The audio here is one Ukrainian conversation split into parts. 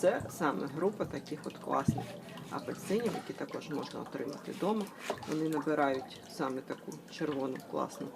Це саме група таких от класних апельсинів, які також можна отримати вдома. Вони набирають саме таку червону класну,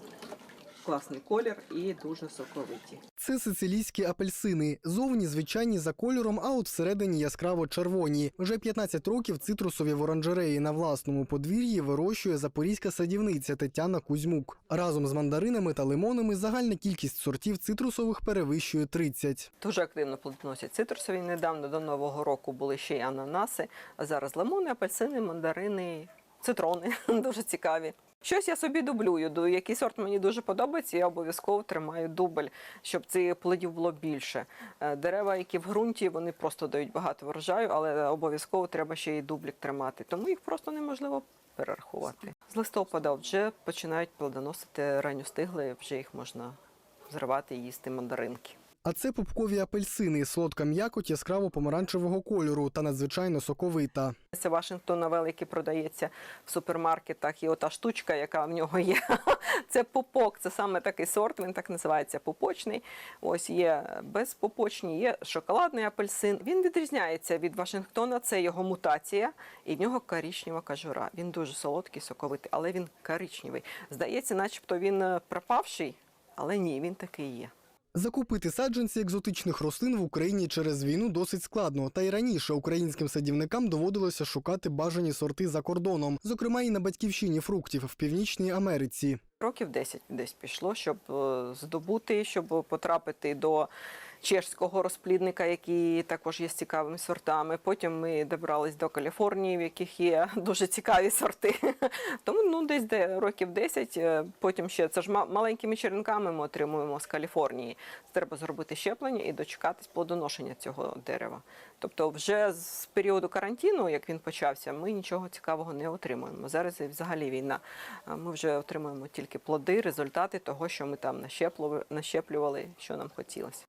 класний колір і дуже соковиті. Це сицилійські апельсини. Зовні звичайні за кольором, а от всередині яскраво червоні. Вже 15 років цитрусові в оранжереї на власному подвір'ї вирощує запорізька садівниця Тетяна Кузьмук. Разом з мандаринами та лимонами загальна кількість сортів цитрусових перевищує 30. Дуже активно плодоносять цитрусові. Недавно до Нового року були ще й ананаси, а зараз лимони, апельсини, мандарини, цитрони. Дуже цікаві. Щось я собі дублюю. Ду- Який сорт мені дуже подобається, я обов'язково тримаю дубль, щоб цих плодів було більше. Е, Дерева, які в ґрунті, вони просто дають багато врожаю, але обов'язково треба ще й дублік тримати. Тому їх просто неможливо перерахувати. З листопада вже починають плодоносити ранньостигли, вже їх можна зривати і їсти мандаринки. А це пупкові апельсини, солодка м'якоть яскраво помаранчевого кольору та надзвичайно соковита. Це Вашингтон великий продається в супермаркетах. І ота штучка, яка в нього є, це пупок. Це саме такий сорт, він так називається пупочний. Ось є безпупочні, є шоколадний апельсин. Він відрізняється від Вашингтона, це його мутація, і в нього коричнева кажура. Він дуже солодкий, соковитий, але він коричневий. Здається, начебто він е, пропавший, але ні, він такий є. Закупити саджанці екзотичних рослин в Україні через війну досить складно, та й раніше українським садівникам доводилося шукати бажані сорти за кордоном, зокрема і на батьківщині фруктів в Північній Америці. Років 10 десь пішло, щоб е, здобути, щоб потрапити до чешського розплідника, який також є з цікавими сортами. Потім ми добрались до Каліфорнії, в яких є дуже цікаві сорти. Тому ну десь де років 10, е, Потім ще це ж ма- маленькими черенками ми отримуємо з Каліфорнії. Треба зробити щеплення і дочекатись плодоношення цього дерева. Тобто, вже з періоду карантину, як він почався, ми нічого цікавого не отримуємо. Зараз взагалі війна. Ми вже отримуємо тільки плоди, результати того, що ми там нащеплювали, що нам хотілося.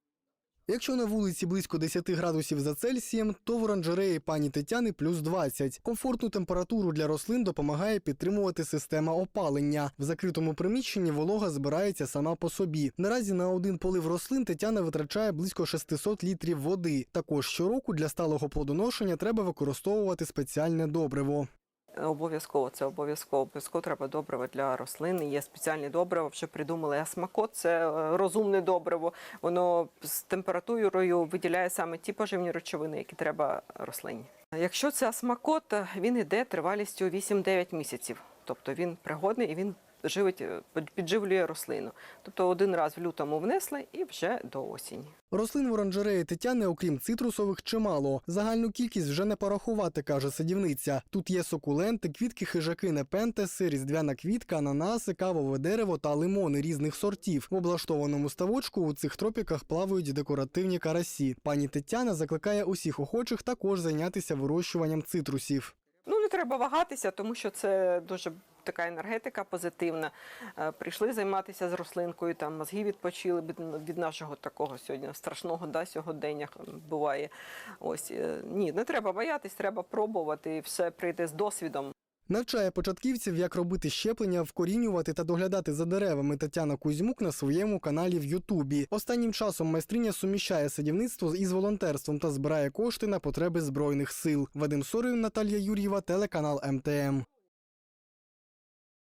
Якщо на вулиці близько 10 градусів за Цельсієм, то в оранжереї пані Тетяни плюс 20. Комфортну температуру для рослин допомагає підтримувати система опалення. В закритому приміщенні волога збирається сама по собі. Наразі на один полив рослин Тетяна витрачає близько 600 літрів води. Також щороку для сталого плодоношення треба використовувати спеціальне добриво. Обов'язково це обов'язково. Обов'язково треба добрива для рослин. Є спеціальні добрива, вже придумали асмакот, це е, розумне добриво. Воно з температурою виділяє саме ті поживні речовини, які треба рослині. Якщо це асмакот, він йде тривалістю 8-9 місяців. Тобто він пригодний і він живить, е, підживлює рослину. Тобто один раз в лютому внесли і вже до осені. Рослин в оранжереї Тетяни, окрім цитрусових, чимало. Загальну кількість вже не порахувати, каже садівниця. Тут є сукуленти, квітки хижаки непентеси, різдвяна квітка, ананаси, кавове дерево та лимони різних сортів. В облаштованому ставочку у цих тропіках плавають декоративні карасі. Пані Тетяна закликає усіх охочих також зайнятися вирощуванням цитрусів. Ну не треба вагатися, тому що це дуже така енергетика позитивна. Е, Прийшли займатися з рослинкою, там мозги відпочили від, нашого такого сьогодні страшного да, сьогодення буває. Ось е, ні, не треба боятись, треба пробувати, і все прийде з досвідом. Навчає початківців, як робити щеплення, вкорінювати та доглядати за деревами Тетяна Кузьмук на своєму каналі в Ютубі. Останнім часом майстриня суміщає садівництво із волонтерством та збирає кошти на потреби збройних сил. Вадим Сорин, Наталія Юр'єва, телеканал МТМ.